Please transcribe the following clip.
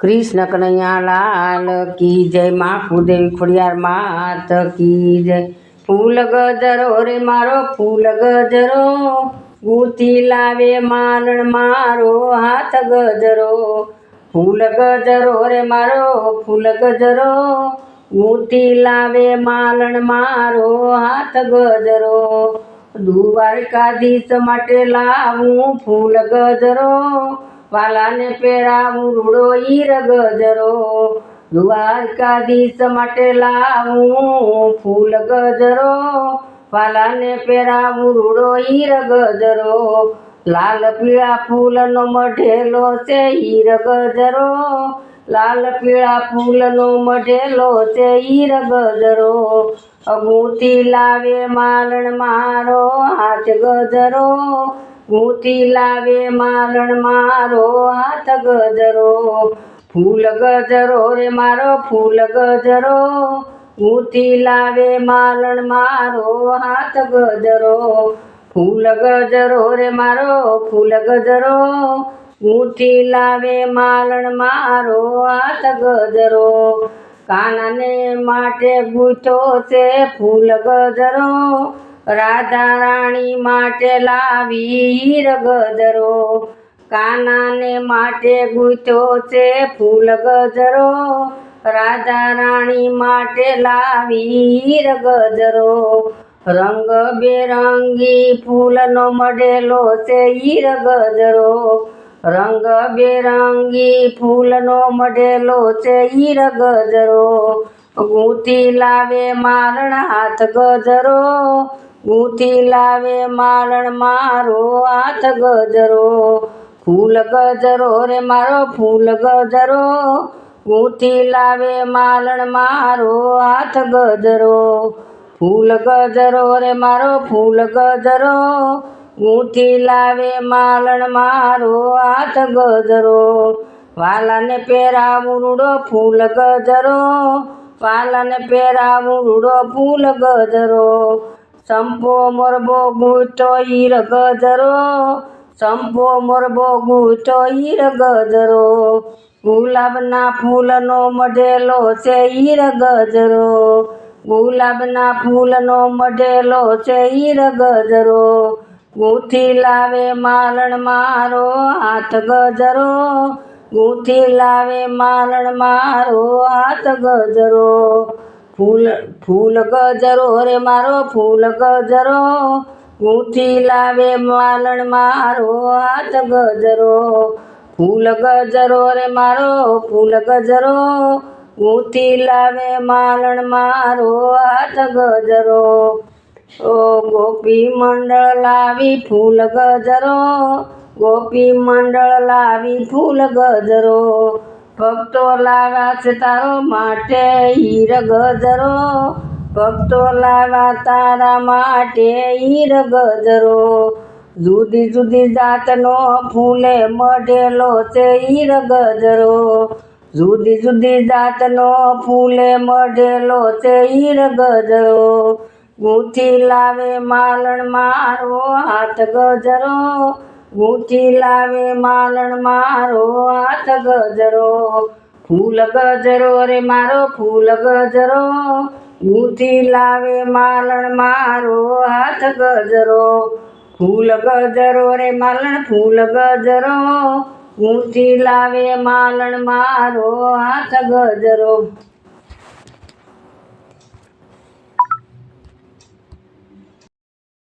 કૃષ્ણ કનૈયા લાલ કી જય, માં કુદેવી ખોડિયાર માત કી જય. ફૂલ ગજરો રે મારો, ફૂલ ગજરો. ગુતી લાવે માલણ મારો હાથ ગજરો. ફૂલ ગજરો રે મારો, ફૂલ ગજરો. ગુતી લાવે માલણ મારો હાથ ગજરો. દ્વારકાધીશ માટે લાવું ફૂલ ગજરો. વાલાને પહેરાવું રૂડો ઈર ગજરો દ્વારકાધીશ માટે લાવું ફૂલ ગજરો. વાલાને પહેરાવું રૂડો ઈર ગજરો લાલ પીળા ફૂલનો મઢેલો છે હીર ગજરો લાલ પીળા ફૂલનો મઢેલો છે હીર ગજરો અગુતી લાવે માલણ મારો હાથ ગજરો. ગુતી લાવે માલણ મારો હાથ ગજરો. ફૂલ ગજરો રે મારો ફૂલ ગજરો. ગુતી લાવે માલણ મારો હાથ ગજરો. ફૂલ ગજરો રે મારો ફૂલ ગજરો. ગુથી લાવે માલણ મારો હાથ ગજરો. કાનાને માટે ગૂંથો છે ફૂલ ગજરો. રાધા રાણી માટે લાવી હીર ગજરો કાનાને માટે ગૂંથો છે ફૂલ ગજરો. રાધા રાણી માટે લાવી ગજરો રંગ બેરંગી ફૂલનો મઢેલો છે હીર ગજરો રંગ બેરંગી ફૂલનો મઢેલો છે હીર ગજરો ગુથી લાવે મારણ હાથ ગજરો. ગુથી લાવે મારણ મારો હાથ ગજરો, ફૂલ ગજરો રે મારો ફૂલ ગજરો. ગુથી લાવે માલણ મારો હાથ ગજરો, ફૂલ ગજરો રે મારો ફૂલ ગજરો. ગુથી લાવે માલણ મારો હાથ ગજરો, વાલાને પહેરાવું રૂડો ફૂલ ગજરો, વાલાને પહેરાવું રૂડો ફૂલ ગજરો. સંપો મોરબો ગુટો ઈર ગજરો સંપો મોરબો ગુટો ઈર ગજરો. ગુલાબના ફૂલનો મઢેલો છે ઈર ગજરો. ગુલાબના ફૂલનો મઢેલો છે ઈર ગજરો. ગુથી લાવે માલણ મારો હાથ ગજરો. ગુથી લાવે માલણ મારો હાથ ગજરો. ફૂલ ફૂલ ગજરો રે મારો, ફૂલ ગજરો. ગુથી લાવે માલણ મારો, હાથ ગજરો. ફૂલ ગજરો રે મારો, ફૂલ ગજરો. ગુથી લાવે માલણ મારો, હાથ ગજરો. ઓ ગોપી મંડળ લાવી ફૂલ ગજરો. ગોપી મંડળ લાવી ફૂલ ગજરો. ભક્તો લાવ્યા છે તારો માટે હીર ગજરો. ભક્તો લાવા તારા માટે હીર ગજરો. જુદી જુદી જાતનો ફૂલે મઢેલો છે હીર ગજરો. જુદી જુદી જાતનો ફૂલે મઢેલો છે હીર ગજરો. ગુંથી લાવે માલણ મારો હાથ ગજરો. ગુથી લાવે માલણ મારો હાથ ગજરો. ફૂલ ગજરો રે મારો ફૂલ ગજરો. ઊંચી લાવે માલણ મારો હાથ ગજરો. ફૂલ ગજરો રે માલણ ફૂલ ગજરો. ઊંચી લાવે માલણ મારો હાથ ગજરો.